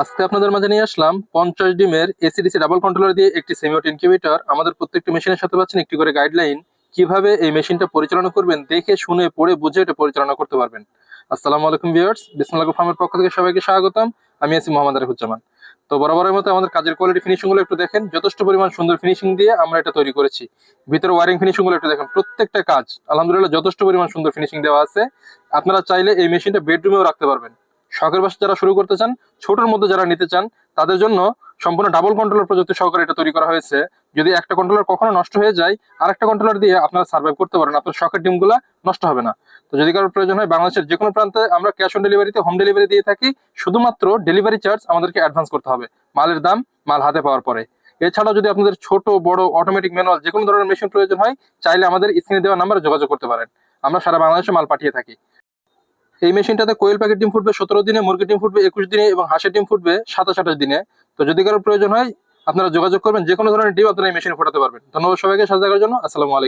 আজকে আপনাদের মাঝে নিয়ে আসলাম পঞ্চাশ ডিমের এসিডিসি ডাবল কন্ট্রোলার দিয়ে একটি সেমিওট ইনকিউবেটর আমাদের প্রত্যেকটি মেশিনের সাথে পাচ্ছেন একটি করে গাইডলাইন কীভাবে এই মেশিনটা পরিচালনা করবেন, দেখে শুনে, পড়ে, বুঝে এটা পরিচালনা করতে পারবেন। আসসালামু আলাইকুম ভিউয়ার্স বিসমুল্লাহ ফার্মের পক্ষ থেকে সবাইকে স্বাগতম। আমি আছি মোহাম্মদ আরিফুজ্জামান। তো বরাবরের মতো আমাদের কাজের কোয়ালিটি ফিনিশিংগুলো একটু দেখেন। যথেষ্ট পরিমাণ সুন্দর ফিনিশিং দিয়ে আমরা এটা তৈরি করেছি। ভিতরে ওয়ারিং ফিনিশিংগুলো একটু দেখেন। প্রত্যেকটা কাজ, আলহামদুলিল্লাহ যথেষ্ট পরিমাণ সুন্দর ফিনিশিং দেওয়া আছে। আপনারা চাইলে এই মেশিনটা বেডরুমেও রাখতে পারবেন। শখের বাসা যারা শুরু করতে চান, ছোটর মধ্যে যারা নিতে চান, তাদের জন্য সম্পূর্ণ ডাবল কন্ট্রোলার প্রযুক্তি সহকারে এটা তৈরি করা হয়েছে। যদি একটা কন্ট্রোলার কখনো নষ্ট হয়ে যায় আর একটা কন্ট্রোলার দিয়ে আপনারা সার্ভাইভ করতে পারেন। আপনার শখের ডিমগুলা নষ্ট হবে না। তো যদি কারোর প্রয়োজন হয়, বাংলাদেশের যে কোনো প্রান্তে আমরা ক্যাশ অন ডেলিভারিতে হোম ডেলিভারি দিয়ে থাকি। শুধুমাত্র ডেলিভারি চার্জ আমাদেরকে অ্যাডভান্স করতে হবে, মালের দাম মাল হাতে পাওয়ার পরে। এছাড়াও যদি আপনাদের ছোট, বড় অটোমেটিক ম্যানুয়াল যে কোনো ধরনের মেশিন প্রয়োজন হয়, চাইলে আমাদের স্ক্রিনে দেওয়া নাম্বারে যোগাযোগ করতে পারেন। আমরা সারা বাংলাদেশে মাল পাঠিয়ে থাকি। এই মেশিনটাতে কোয়েল প্যাকেট ডিম ফুটবে সতেরো দিনে মুরগি ডিম ফুটবে একুশ দিনে এবং হাঁসের ডিম ফুটবে সাতাশ আঠাশ দিনে। তো যদি কারোর প্রয়োজন হয়, আপনারা যোগাযোগ করবেন যে কোনো ধরনের ডিম আপনারা এই মেশিনে ফোটাতে পারবেন। ধন্যবাদ সবাইকে সাজা থাকার জন্য। আসসালামু আলাইকুম।